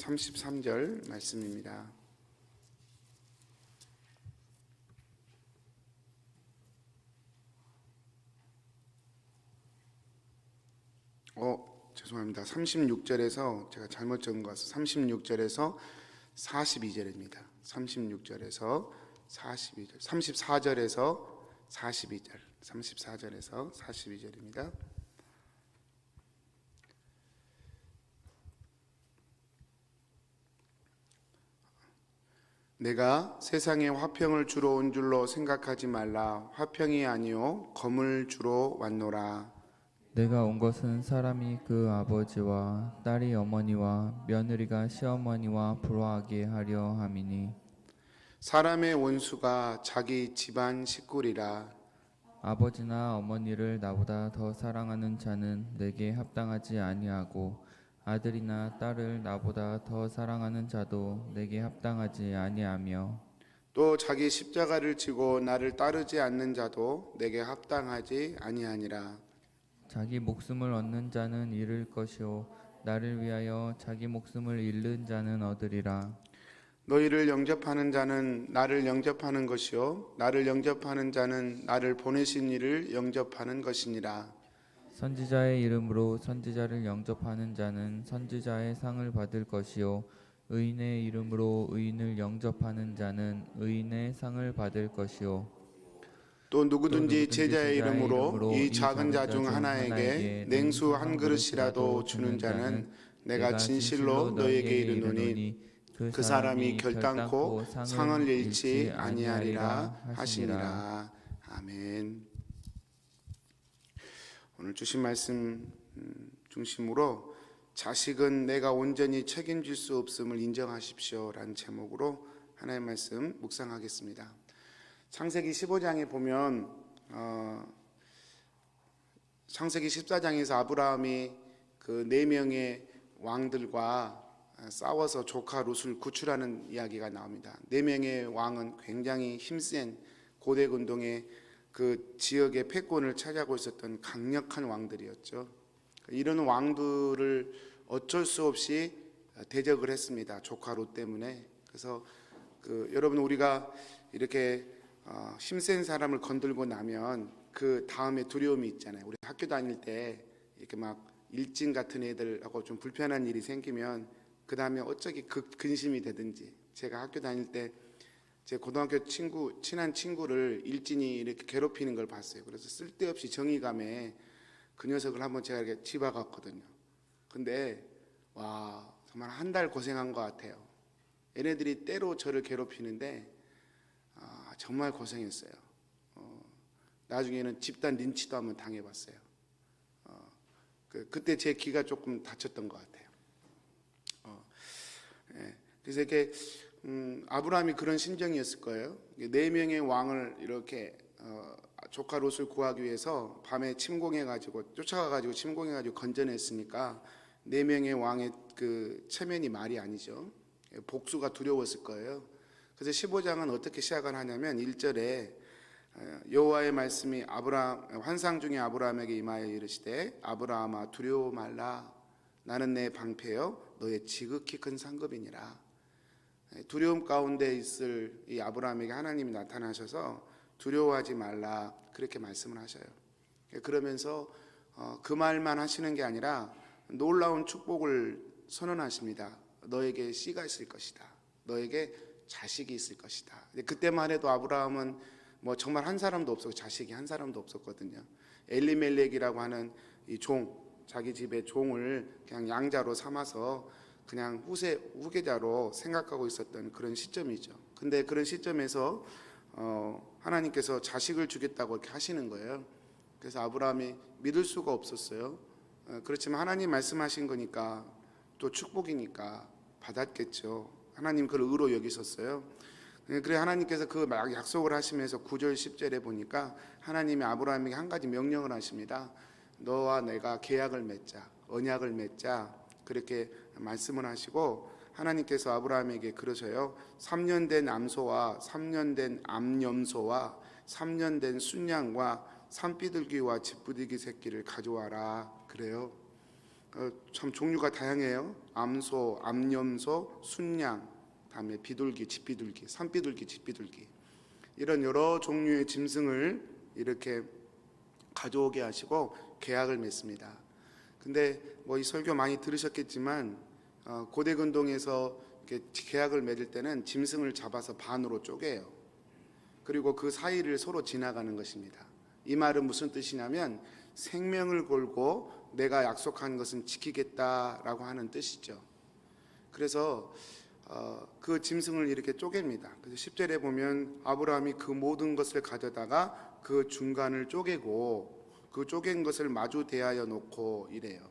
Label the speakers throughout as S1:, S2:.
S1: 33절 말씀입니다. 어, 죄송합니다. 36절에서 제가 잘못 적은 것 같아요. 36절에서 42절입니다. 36절에서 42절, 34절에서 42절, 34절에서 42절입니다. 내가 세상에 화평을 주러 온 줄로 생각하지 말라. 화평이 아니요 검을 주러 왔노라.
S2: 내가 온 것은 사람이 그 아버지와 딸이 어머니와 며느리가 시어머니와 불화하게 하려 함이니
S1: 사람의 원수가 자기 집안 식구리라.
S2: 아버지나 어머니를 나보다 더 사랑하는 자는 내게 합당하지 아니하고 아들이나 딸을 나보다 더 사랑하는 자도 내게 합당하지 아니하며
S1: 또 자기 십자가를 지고 나를 따르지 않는 자도 내게 합당하지 아니하니라.
S2: 자기 목숨을 얻는 자는 잃을 것이요 나를 위하여 자기 목숨을 잃는 자는 얻으리라
S1: 너희를 영접하는 자는 나를 영접하는 것이요 나를 영접하는 자는 나를 보내신 이를 영접하는 것이니라.
S2: 선지자의 이름으로 선지자를 영접하는 자는 선지자의 상을 받을 것이요 의인의 이름으로 의인을 영접하는 자는 의인의 상을 받을 것이요
S1: 또 누구든지 제자의 이름으로 이이 작은 자중 하나에게
S2: 하나에게
S1: 냉수 한 그릇이라도 주는 자는 내가 진실로 너에게 이르노니 그 사람이 결단코 상을 잃지 아니하리라 하시니라. 아멘. 오늘 주신 말씀 음, 중심으로 자식은 내가 온전히 책임질 수 없음을 인정하십시오라는 제목으로 하나의 말씀 묵상하겠습니다. 창세기 15장에 보면 어, 창세기 14장에서 아브라함이 그 네 명의 왕들과 싸워서 조카 롯을 구출하는 이야기가 나옵니다. 네 명의 왕은 굉장히 힘센 고대 군동의 그 지역의 패권을 차지하고 있었던 강력한 왕들이었죠. 이런 왕들을 어쩔 수 없이 대적을 했습니다. 조카 롯 때문에. 그래서 그 여러분 우리가 이렇게 어, 힘센 사람을 건들고 나면 그 다음에 두려움이 있잖아요. 우리 학교 다닐 때 이렇게 막 일진 같은 애들하고 좀 불편한 일이 생기면 그 다음에 어쩌기 극 근심이 되든지 제가 학교 다닐 때 제 고등학교 친구 친한 친구를 일진이 이렇게 괴롭히는 걸 봤어요. 그래서 쓸데없이 정의감에 그 녀석을 한번 제가 이렇게 집어갔거든요. 근데 와 정말 한 달 고생한 것 같아요. 얘네들이 때로 저를 괴롭히는데 아, 정말 고생했어요. 어, 나중에는 집단 린치도 한번 당해봤어요. 어, 그, 그때 제 귀가 조금 다쳤던 것 같아요. 어, 예. 그래서 이렇게 음, 아브라함이 그런 심정이었을 거예요. 네 명의 왕을 이렇게 어, 조카 롯을 구하기 위해서 밤에 침공해 가지고 쫓아가 가지고 침공해 가지고 건져냈으니까 네 명의 왕의 그 체면이 말이 아니죠. 복수가 두려웠을 거예요. 그래서 15장은 어떻게 시작을 하냐면 1절에 어, 여호와의 말씀이 아브라함 환상 중에 아브라함에게 임하여 이르시되 아브라함아 두려워 말라 나는 내 방패여 너의 지극히 큰 상급이니라 두려움 가운데 있을 이 아브라함에게 하나님이 나타나셔서 두려워하지 말라 그렇게 말씀을 하셔요. 그러면서 어, 그 말만 하시는 게 아니라 놀라운 축복을 선언하십니다. 너에게 씨가 있을 것이다. 너에게 자식이 있을 것이다. 그때만 해도 아브라함은 뭐 정말 한 사람도 없었고 자식이 한 사람도 없었거든요. 엘리멜렉이라고 하는 이 종, 자기 집의 종을 그냥 양자로 삼아서 그냥 후세 후계자로 생각하고 있었던 그런 시점이죠. 근데 그런 시점에서 어, 하나님께서 자식을 주겠다고 이렇게 하시는 거예요. 그래서 아브라함이 믿을 수가 없었어요. 어, 그렇지만 하나님 말씀하신 거니까 또 축복이니까 받았겠죠. 하나님 그걸 의로 여기셨어요. 그래 하나님께서 그 약속을 하시면서 9절 10절에 보니까 하나님이 아브라함에게 한 가지 명령을 하십니다. 너와 내가 계약을 맺자. 언약을 맺자. 그렇게 말씀을 하시고 하나님께서 아브라함에게 그러셔요. 3년 된 암소와 3년 된 암염소와 3년 된 순양과 산비둘기와 집부디기 새끼를 가져와라. 그래요. 어, 참 종류가 다양해요. 암소, 암염소, 순양, 다음에 비둘기, 집비둘기, 산비둘기, 집비둘기 이런 여러 종류의 짐승을 이렇게 가져오게 하시고 계약을 맺습니다. 근데 뭐 이 설교 많이 들으셨겠지만 어, 고대 근동에서 이렇게 계약을 맺을 때는 짐승을 잡아서 반으로 쪼개요. 그리고 그 사이를 서로 지나가는 것입니다. 이 말은 무슨 뜻이냐면 생명을 걸고 내가 약속한 것은 지키겠다라고 하는 뜻이죠. 그래서 어, 그 짐승을 이렇게 쪼갭니다. 그래서 10절에 보면 아브라함이 그 모든 것을 가져다가 그 중간을 쪼개고 그 쪼갠 것을 마주 대하여 놓고 이래요.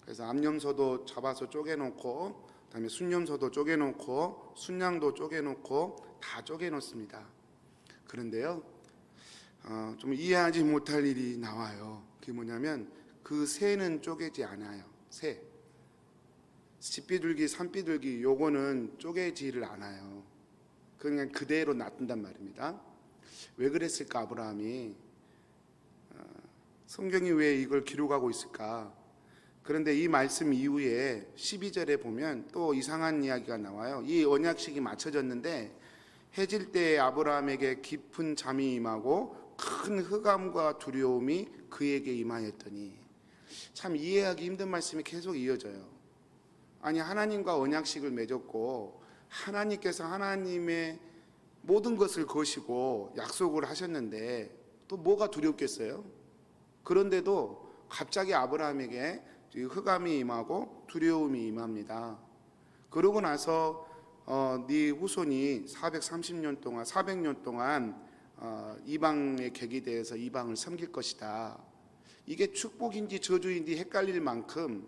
S1: 그래서 암염소도 잡아서 쪼개놓고 그다음에 순염소도 쪼개놓고 순양도 쪼개놓고 다 쪼개놓습니다. 그런데요, 어, 좀 이해하지 못할 일이 나와요. 그게 뭐냐면 그 새는 쪼개지 않아요. 새. 집비둘기, 산비둘기 요거는 쪼개지를 않아요. 그냥 그대로 놔둔단 말입니다. 왜 그랬을까 아브라함이 어, 성경이 왜 이걸 기록하고 있을까? 그런데 이 말씀 이후에 12절에 보면 또 이상한 이야기가 나와요. 이 언약식이 맞춰졌는데 해질 때 아브라함에게 깊은 잠이 임하고 큰 흑암과 두려움이 그에게 임하였더니 참 이해하기 힘든 말씀이 계속 이어져요. 아니 하나님과 언약식을 맺었고 하나님께서 하나님의 모든 것을 거시고 약속을 하셨는데 또 뭐가 두렵겠어요? 그런데도 갑자기 아브라함에게 이 흑암이 임하고 두려움이 임합니다. 그러고 나서 어, 네 후손이 430년 동안 400년 동안 어, 이방의 대해서 이방을 섬길 것이다. 이게 축복인지 저주인지 헷갈릴 만큼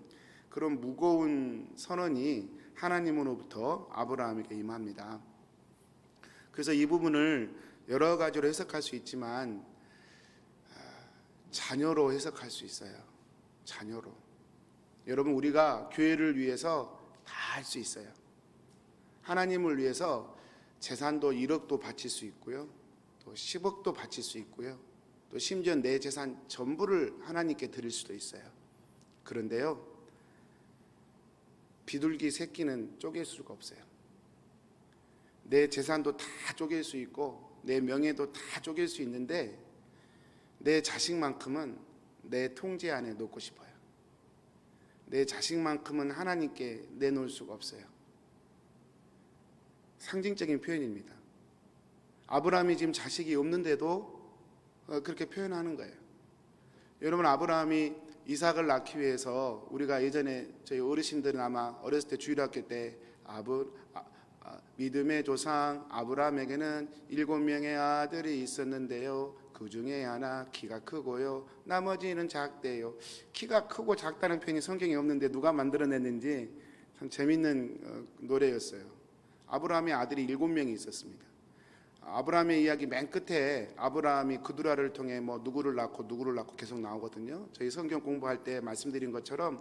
S1: 그런 무거운 선언이 하나님으로부터 아브라함에게 임합니다. 그래서 이 부분을 여러 가지로 해석할 수 있지만 아, 자녀로 해석할 수 있어요. 자녀로. 여러분 우리가 교회를 위해서 다 할 수 있어요. 하나님을 위해서 재산도 1억도 바칠 수 있고요. 또 10억도 바칠 수 있고요. 또 심지어 내 재산 전부를 하나님께 드릴 수도 있어요. 그런데요. 비둘기 새끼는 쪼갤 수가 없어요. 내 재산도 다 쪼갤 수 있고 내 명예도 다 쪼갤 수 있는데 내 자식만큼은 내 통제 안에 놓고 싶어요. 내 자식만큼은 하나님께 내놓을 수가 없어요. 상징적인 표현입니다. 아브라함이 지금 자식이 없는데도 어, 그렇게 표현하는 거예요. 여러분 아브라함이 이삭을 낳기 위해서 우리가 예전에 저희 어르신들은 아마 어렸을 때 주일학교 때 아브 아, 아, 믿음의 조상 아브라함에게는 일곱 명의 아들이 있었는데요. 그 중에 하나 키가 크고요. 나머지는 작대요. 키가 크고 작다는 표현이 성경에 없는데 누가 만들어냈는지 참 재밌는 어, 노래였어요. 아브라함의 아들이 일곱 명이 있었습니다. 아브라함의 이야기 맨 끝에 아브라함이 그두라를 통해 뭐 누구를 낳고 누구를 낳고 계속 나오거든요. 저희 성경 공부할 때 말씀드린 것처럼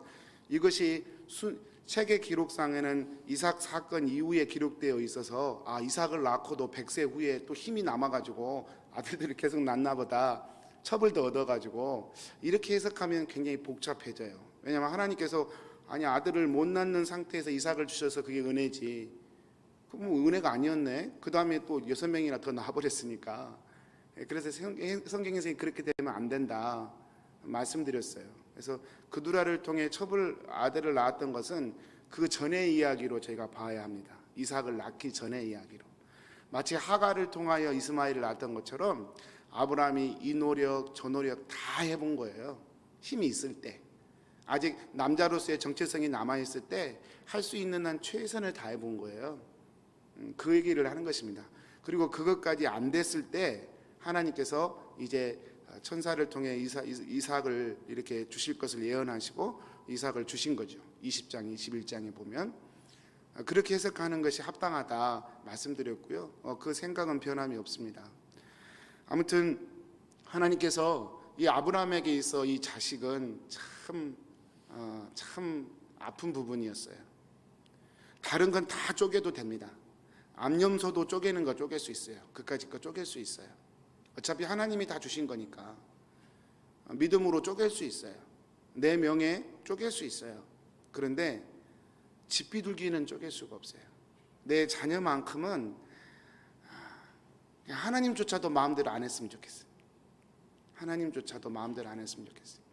S1: 이것이 수, 책의 기록상에는 이삭 사건 이후에 기록되어 있어서 아 이삭을 낳고도 100세 후에 또 힘이 남아가지고 아들들이 계속 낳나 보다 더 얻어가지고 이렇게 해석하면 굉장히 복잡해져요. 왜냐하면 하나님께서 아니 아들을 못 낳는 상태에서 이삭을 주셔서 그게 은혜지. 그럼 뭐 은혜가 아니었네. 그 다음에 또 여섯 명이나 더 낳아버렸으니까. 예, 그래서 성- 성경에서 그렇게 되면 안 된다 말씀드렸어요. 그래서 그두라를 통해 첩을 아들을 낳았던 것은 그 전의 이야기로 저희가 봐야 합니다. 이삭을 낳기 전의 이야기로. 마치 하가를 통하여 이스마엘을 낳았던 것처럼 아브라함이 이 노력 저 노력 다 해본 거예요. 힘이 있을 때. 아직 남자로서의 정체성이 남아 있을 때 할 수 있는 한 최선을 다해 본 거예요. 음, 그 얘기를 하는 것입니다. 그리고 그것까지 안 됐을 때 하나님께서 이제 천사를 통해 이사, 이삭을 이렇게 주실 것을 예언하시고 이삭을 주신 거죠. 20장, 21장에 보면 아, 그렇게 해석하는 것이 합당하다 말씀드렸고요. 어, 그 생각은 변함이 없습니다. 아무튼 하나님께서 이 아브라함에게 있어 이 자식은 참, 어, 참 아픈 부분이었어요. 다른 건 다 쪼개도 됩니다. 암염소도 쪼개는 거 쪼갤 수 있어요. 그까짓 거 쪼갤 수 있어요. 어차피 하나님이 다 주신 거니까 어, 믿음으로 쪼갤 수 있어요. 내 명예, 쪼갤 수 있어요. 그런데 집 비둘기는 쪼갤 수가 없어요. 내 자녀만큼은 그냥 하나님조차도 마음대로 안 했으면 좋겠어요. 하나님조차도 마음대로 안 했으면 좋겠어요.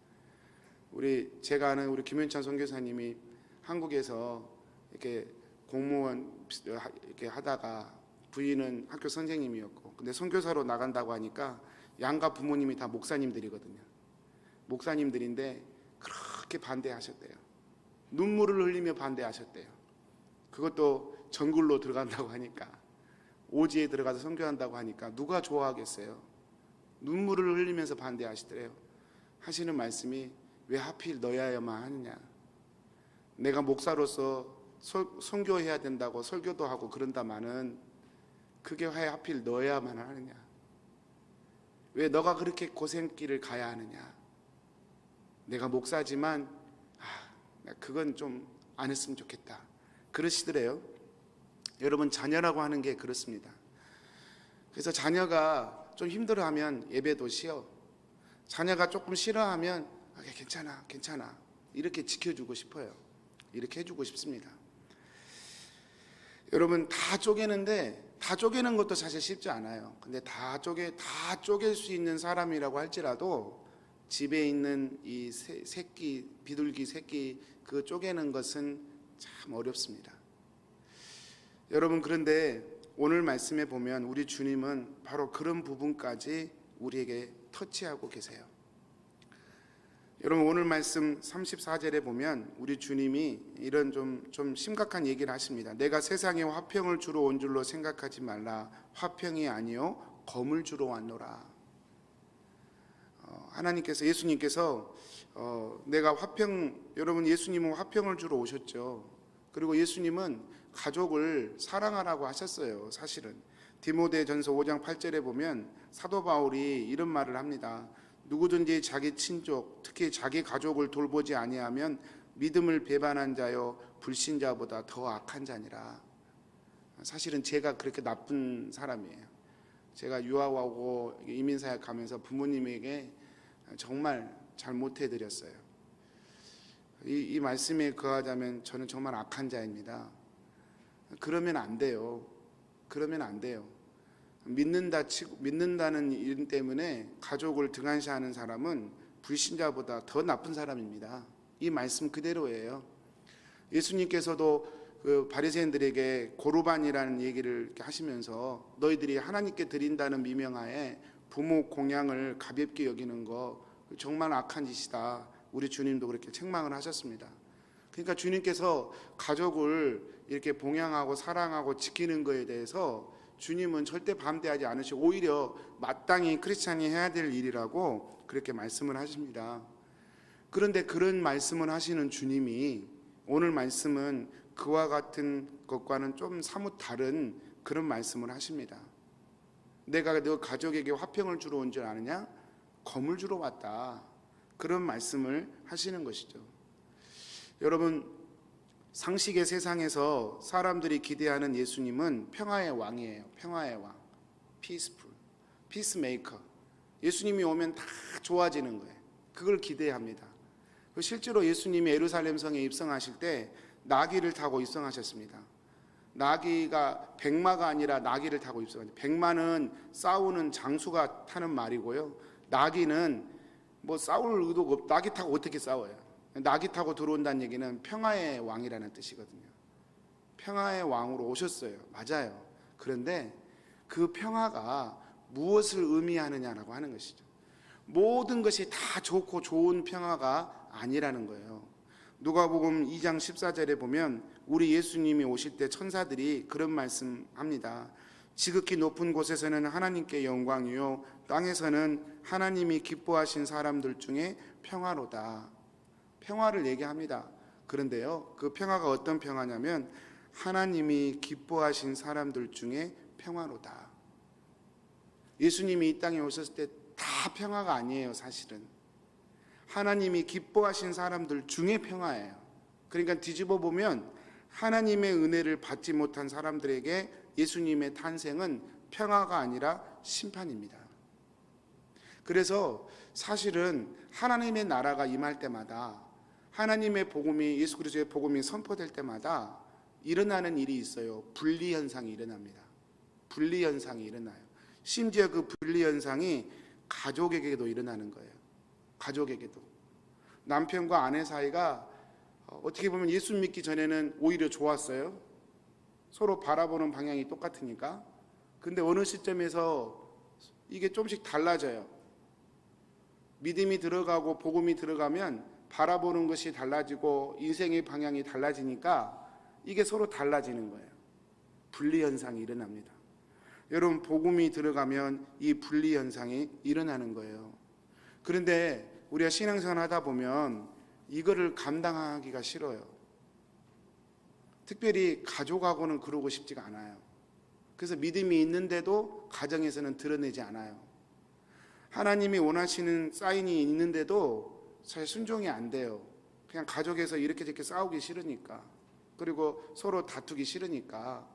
S1: 우리 제가 아는 우리 김현찬 선교사님이 한국에서 이렇게 공무원 이렇게 하다가 부인은 학교 선생님이었고 근데 선교사로 나간다고 하니까 양가 부모님이 다 목사님들이거든요. 목사님들인데 그렇게 반대하셨대요. 눈물을 흘리며 반대하셨대요. 그것도 정글로 들어간다고 하니까 오지에 들어가서 선교한다고 하니까 누가 좋아하겠어요? 눈물을 흘리면서 반대하시더래요. 하시는 말씀이 왜 하필 너야야만 하느냐? 내가 목사로서 설- 선교해야 된다고 설교도 하고 그런다마는 그게 왜 하필 너야만 하느냐? 왜 너가 그렇게 고생길을 가야 하느냐? 내가 목사지만 아, 그건 좀 안 했으면 좋겠다. 그러시더래요. 여러분 자녀라고 하는 게 그렇습니다. 그래서 자녀가 좀 힘들어하면 예배도 쉬어. 자녀가 조금 싫어하면 아, 괜찮아, 괜찮아. 이렇게 지켜주고 싶어요. 이렇게 해주고 싶습니다. 여러분 다 쪼개는데 다 쪼개는 것도 사실 쉽지 않아요. 근데 다 쪼개 다 쪼갤 수 있는 사람이라고 할지라도 집에 있는 이 새- 새끼 비둘기 새끼 그 쪼개는 것은 참 어렵습니다. 여러분 그런데 오늘 말씀에 보면 우리 주님은 바로 그런 부분까지 우리에게 터치하고 계세요. 여러분 오늘 말씀 34절에 보면 우리 주님이 이런 좀, 좀 심각한 얘기를 하십니다. 내가 세상에 화평을 주러 온 줄로 생각하지 말라. 화평이 아니요 검을 주러 왔노라. 어, 하나님께서 예수님께서 어, 내가 화평 여러분 예수님은 화평을 주러 오셨죠. 그리고 예수님은 가족을 사랑하라고 하셨어요. 사실은 디모데전서 5장 8절에 보면 사도 바울이 이런 말을 합니다. 누구든지 자기 친족, 특히 자기 가족을 돌보지 아니하면 믿음을 배반한 자요 불신자보다 더 악한 자니라. 사실은 제가 그렇게 나쁜 사람이에요. 제가 유학하고 이민사역 가면서 부모님에게 정말 잘못해 드렸어요. 이, 이 말씀에 거하자면 저는 정말 악한 자입니다. 그러면 안 돼요. 그러면 안 돼요. 믿는다 치고 믿는다는 이름 때문에 가족을 등한시하는 사람은 불신자보다 더 나쁜 사람입니다. 이 말씀 그대로예요. 예수님께서도 그 바리새인들에게 고르반이라는 얘기를 하시면서 너희들이 하나님께 드린다는 미명하에 부모 공양을 가볍게 여기는 거 정말 악한 짓이다. 우리 주님도 그렇게 책망을 하셨습니다. 그러니까 주님께서 가족을 이렇게 봉양하고 사랑하고 지키는 거에 대해서 주님은 절대 반대하지 않으시고 오히려 마땅히 크리스찬이 해야 될 일이라고 그렇게 말씀을 하십니다. 그런데 그런 말씀을 하시는 주님이 오늘 말씀은 그와 같은 것과는 좀 사뭇 다른 그런 말씀을 하십니다. 내가 너 가족에게 화평을 주러 온 줄 아느냐? 검을 주러 왔다. 그런 말씀을 하시는 것이죠. 여러분 상식의 세상에서 사람들이 기대하는 예수님은 평화의 왕이에요. 평화의 왕. 피스풀. 피스메이커. 예수님이 오면 다 좋아지는 거예요. 그걸 기대합니다. 그 실제로 예수님이 예루살렘 성에 입성하실 때 나귀를 타고 입성하셨습니다. 나귀가 백마가 아니라 나귀를 타고 입성하죠. 백마는 싸우는 장수가 타는 말이고요. 나귀는 뭐 싸울 의도가 없. 나귀 타고 어떻게 싸워요? 나귀 타고 들어온다는 얘기는 평화의 왕이라는 뜻이거든요. 평화의 왕으로 오셨어요. 맞아요. 그런데 그 평화가 무엇을 의미하느냐라고 하는 것이죠. 모든 것이 다 좋고 좋은 평화가 아니라는 거예요. 누가복음 2장 14절에 보면 우리 예수님이 오실 때 천사들이 그런 말씀합니다. 지극히 높은 곳에서는 하나님께 영광이요 땅에서는 하나님이 기뻐하신 사람들 중에 평화로다. 평화를 얘기합니다. 그런데요, 그 평화가 어떤 평화냐면 하나님이 기뻐하신 사람들 중에 평화로다. 예수님이 이 땅에 오셨을 때 다 평화가 아니에요, 사실은. 하나님이 기뻐하신 사람들 중에 평화예요. 그러니까 뒤집어 보면 하나님의 은혜를 받지 못한 사람들에게 예수님의 탄생은 평화가 아니라 심판입니다. 그래서 사실은 하나님의 나라가 임할 때마다 하나님의 복음이 예수 그리스도의 복음이 선포될 때마다 일어나는 일이 있어요. 분리 현상이 일어납니다. 분리 현상이 일어나요. 심지어 그 분리 현상이 가족에게도 일어나는 거예요. 가족에게도 남편과 아내 사이가 어, 어떻게 보면 예수 믿기 전에는 오히려 좋았어요. 서로 바라보는 방향이 똑같으니까. 근데 어느 시점에서 이게 조금씩 달라져요. 믿음이 들어가고 복음이 들어가면 바라보는 것이 달라지고 인생의 방향이 달라지니까 이게 서로 달라지는 거예요. 분리 현상이 일어납니다. 여러분 복음이 들어가면 이 분리 현상이 일어나는 거예요. 그런데 우리가 신앙생활 하다 보면 이거를 감당하기가 싫어요. 특별히 가족하고는 그러고 싶지가 않아요. 그래서 믿음이 있는데도 가정에서는 드러내지 않아요. 하나님이 원하시는 사인이 있는데도 잘 순종이 안 돼요. 그냥 가족에서 이렇게 저렇게 싸우기 싫으니까. 그리고 서로 다투기 싫으니까.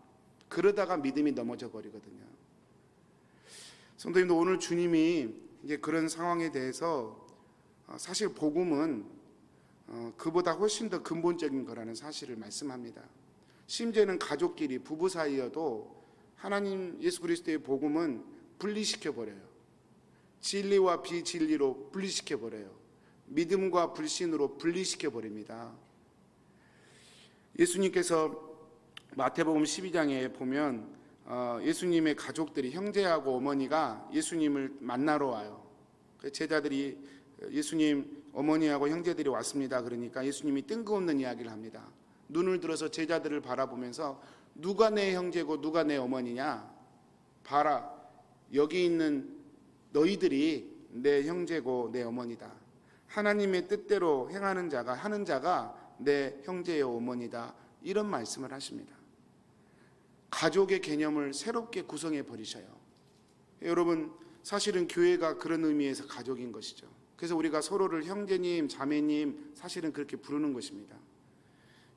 S1: 그러다가 믿음이 넘어져 버리거든요. 성도님도 오늘 주님이 이제 그런 상황에 대해서 어, 사실 복음은 어, 그보다 훨씬 더 근본적인 거라는 사실을 말씀합니다. 심지어는 가족끼리 부부 사이여도 하나님 예수 그리스도의 복음은 분리시켜 버려요. 진리와 비진리로 분리시켜 버려요. 믿음과 불신으로 분리시켜 버립니다. 예수님께서 마태복음 12장에 보면 어, 예수님의 가족들이 형제하고 어머니가 예수님을 만나러 와요. 그 제자들이 예수님 어머니하고 형제들이 왔습니다. 그러니까 예수님이 뜬금없는 이야기를 합니다. 눈을 들어서 제자들을 바라보면서 누가 내 형제고 누가 내 어머니냐? 봐라. 여기 있는 너희들이 내 형제고 내 어머니다. 하나님의 뜻대로 행하는 자가 하는 자가 내 형제요 어머니다. 이런 말씀을 하십니다. 가족의 개념을 새롭게 구성해 버리셔요. 여러분 사실은 교회가 그런 의미에서 가족인 것이죠. 그래서 우리가 서로를 형제님, 자매님 사실은 그렇게 부르는 것입니다.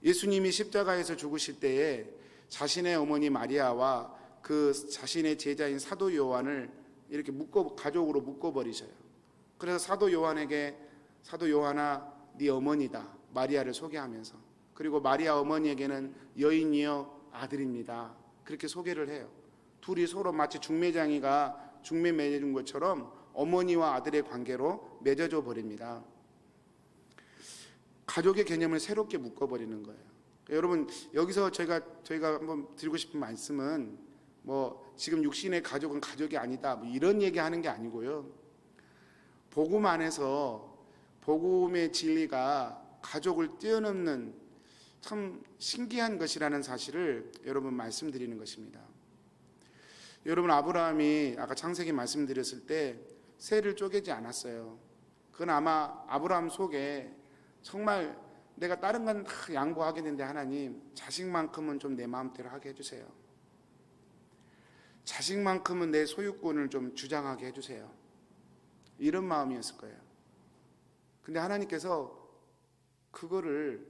S1: 예수님이 십자가에서 죽으실 때에 자신의 어머니 마리아와 그 자신의 제자인 사도 요한을 이렇게 묶어 가족으로 묶어 버리셔요. 그래서 사도 요한에게 사도 요한아 네 어머니다 마리아를 소개하면서 그리고 마리아 어머니에게는 여인이여 아들입니다. 그렇게 소개를 해요. 둘이 서로 마치 중매장이가 중매 맺은 것처럼 어머니와 아들의 관계로 맺어져 버립니다. 가족의 개념을 새롭게 묶어 버리는 거예요. 여러분 여기서 저희가 저희가 한번 드리고 싶은 말씀은 뭐 지금 육신의 가족은 가족이 아니다 뭐 이런 얘기하는 게 아니고요. 복음 안에서 복음의 진리가 가족을 뛰어넘는 참 신기한 것이라는 사실을 여러분 말씀드리는 것입니다. 여러분 아브라함이 아까 창세기 말씀드렸을 때 새를 쪼개지 않았어요. 그건 아마 아브라함 속에 정말 내가 다른 건 다 양보하겠는데 하나님 자식만큼은 좀 내 마음대로 하게 해주세요. 자식만큼은 내 소유권을 좀 주장하게 해주세요. 이런 마음이었을 거예요. 근데 하나님께서 그거를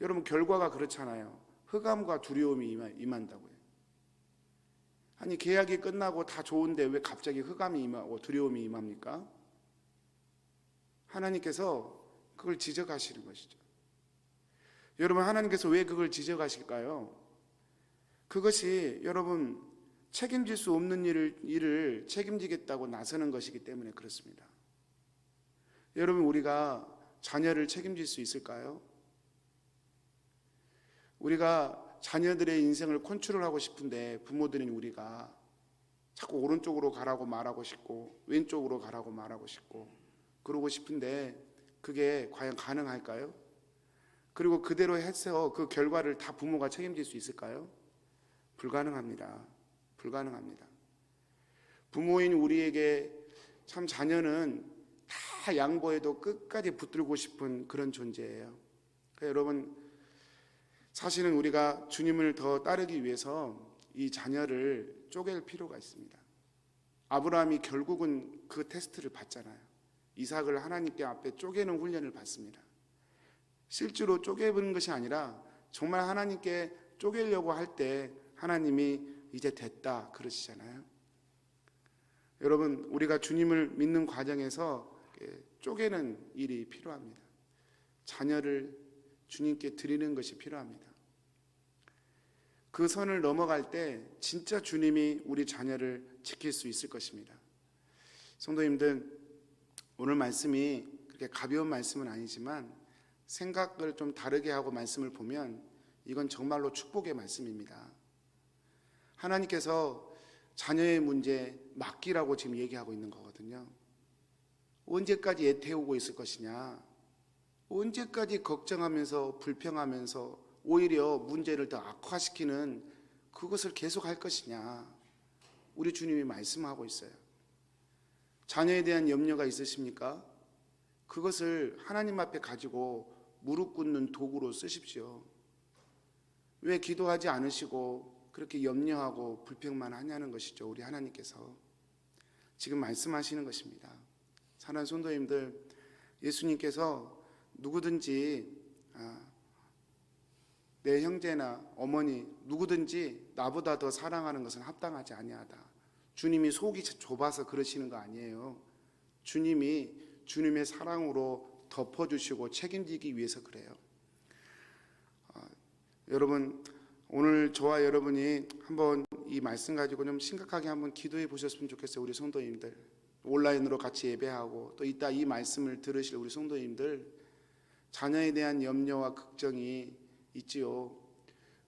S1: 여러분 결과가 그렇잖아요. 흑암과 두려움이 임한다고요. 아니 계약이 끝나고 다 좋은데 왜 갑자기 흑암이 임하고 두려움이 임합니까? 하나님께서 그걸 지적하시는 것이죠. 여러분 하나님께서 왜 그걸 지적하실까요? 그것이 여러분 책임질 수 없는 일을, 일을 책임지겠다고 나서는 것이기 때문에 그렇습니다. 여러분 우리가 자녀를 책임질 수 있을까요? 우리가 자녀들의 인생을 컨트롤하고 싶은데 부모들인 우리가 자꾸 오른쪽으로 가라고 말하고 싶고 왼쪽으로 가라고 말하고 싶고 그러고 싶은데 그게 과연 가능할까요? 그리고 그대로 해서 그 결과를 다 부모가 책임질 수 있을까요? 불가능합니다. 불가능합니다. 부모인 우리에게 참 자녀는 다 양보해도 끝까지 붙들고 싶은 그런 존재예요. 그러니까 여러분 사실은 우리가 주님을 더 따르기 위해서 이 자녀를 쪼갤 필요가 있습니다. 아브라함이 결국은 그 테스트를 받잖아요. 이삭을 하나님께 앞에 쪼개는 훈련을 받습니다. 실제로 쪼개는 것이 아니라 정말 하나님께 쪼개려고 할 때 하나님이 이제 됐다 그러시잖아요. 여러분 우리가 주님을 믿는 과정에서 쪼개는 일이 필요합니다. 자녀를 주님께 드리는 것이 필요합니다. 그 선을 넘어갈 때 진짜 주님이 우리 자녀를 지킬 수 있을 것입니다. 성도님들 오늘 말씀이 그렇게 가벼운 말씀은 아니지만 생각을 좀 다르게 하고 말씀을 보면 이건 정말로 축복의 말씀입니다. 하나님께서 자녀의 문제 맡기라고 지금 얘기하고 있는 거거든요. 언제까지 애태우고 있을 것이냐? 언제까지 걱정하면서 불평하면서 오히려 문제를 더 악화시키는 그것을 계속 할 것이냐? 우리 주님이 말씀하고 있어요. 자녀에 대한 염려가 있으십니까? 그것을 하나님 앞에 가지고 무릎 꿇는 도구로 쓰십시오. 왜 기도하지 않으시고 그렇게 염려하고 불평만 하냐는 것이죠. 우리 하나님께서 지금 말씀하시는 것입니다. 사랑하는 성도님들, 예수님께서 누구든지 아, 내 형제나 어머니 누구든지 나보다 더 사랑하는 것은 합당하지 아니하다. 주님이 속이 좁아서 그러시는 거 아니에요. 주님이 주님의 사랑으로 덮어주시고 책임지기 위해서 그래요. 아, 여러분 오늘 저와 여러분이 한번 이 말씀 가지고 좀 심각하게 한번 기도해 보셨으면 좋겠어요. 우리 성도님들 온라인으로 같이 예배하고 또 이따 이 말씀을 들으실 우리 성도님들 자녀에 대한 염려와 걱정이 있지요.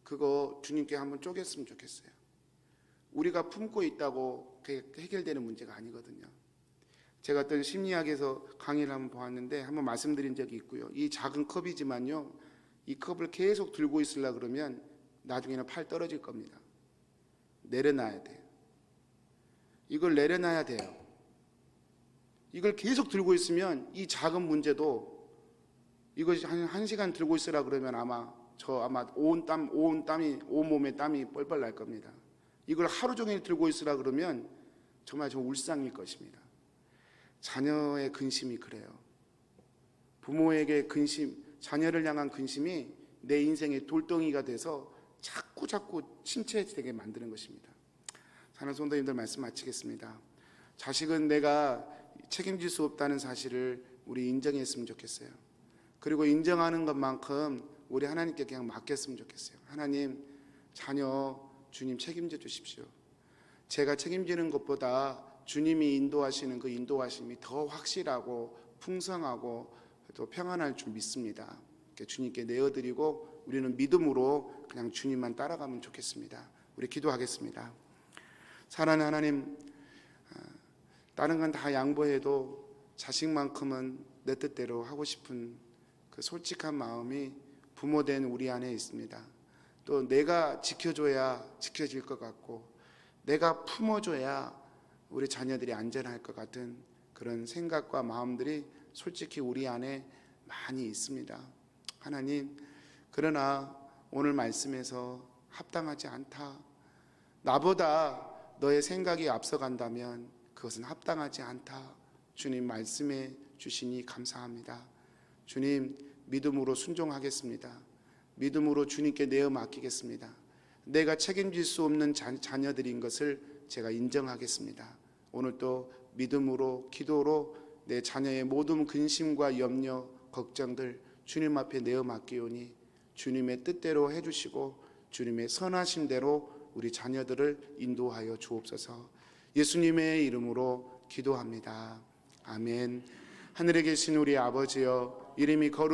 S1: 그거 주님께 한번 쪼갰으면 좋겠어요. 우리가 품고 있다고 해결되는 문제가 아니거든요. 제가 어떤 심리학에서 강의를 한번 보았는데 한번 말씀드린 적이 있고요. 이 작은 컵이지만요. 이 컵을 계속 들고 있으려 그러면 나중에는 팔 떨어질 겁니다. 내려놔야 돼요. 이걸 내려놔야 돼요. 이걸 계속 들고 있으면 이 작은 문제도 이것이 한, 한 시간 들고 있으라 그러면 아마 저 아마 온 땀, 온 땀이, 온 몸에 땀이 뻘뻘 날 겁니다. 이걸 하루 종일 들고 있으라 그러면 정말 저 울상일 것입니다. 자녀의 근심이 그래요. 부모에게 근심, 자녀를 향한 근심이 내 인생의 돌덩이가 돼서 자꾸 자꾸 침체되게 만드는 것입니다. 사는 성도님들 말씀 마치겠습니다. 자식은 내가 책임질 수 없다는 사실을 우리 인정했으면 좋겠어요. 그리고 인정하는 것만큼 우리 하나님께 그냥 맡겼으면 좋겠어요. 하나님, 자녀 주님 책임져 주십시오. 제가 책임지는 것보다 주님이 인도하시는 그 인도하심이 더 확실하고 풍성하고 또 평안할 줄 믿습니다. 주님께 내어드리고 우리는 믿음으로 그냥 주님만 따라가면 좋겠습니다. 우리 기도하겠습니다. 사랑하는 하나님, 아, 다른 건 다 양보해도 자식만큼은 내 뜻대로 하고 싶은 그 솔직한 마음이 부모된 우리 안에 있습니다. 또 내가 지켜줘야 지켜질 것 같고 내가 품어줘야 우리 자녀들이 안전할 것 같은 그런 생각과 마음들이 솔직히 우리 안에 많이 있습니다. 하나님, 그러나 오늘 말씀에서 합당하지 않다. 나보다 너의 생각이 앞서간다면 그것은 합당하지 않다. 주님 말씀해 주시니 감사합니다. 주님 믿음으로 순종하겠습니다. 믿음으로 주님께 내어 맡기겠습니다. 내가 책임질 수 없는 자, 자녀들인 것을 제가 인정하겠습니다. 오늘 또 믿음으로 기도로 내 자녀의 모든 근심과 염려, 걱정들 주님 앞에 내어 맡기오니 주님의 뜻대로 해주시고 주님의 선하심대로 우리 자녀들을 인도하여 주옵소서. 예수님의 이름으로 기도합니다. 아멘. 하늘에 계신 우리 아버지여 이름이 거룩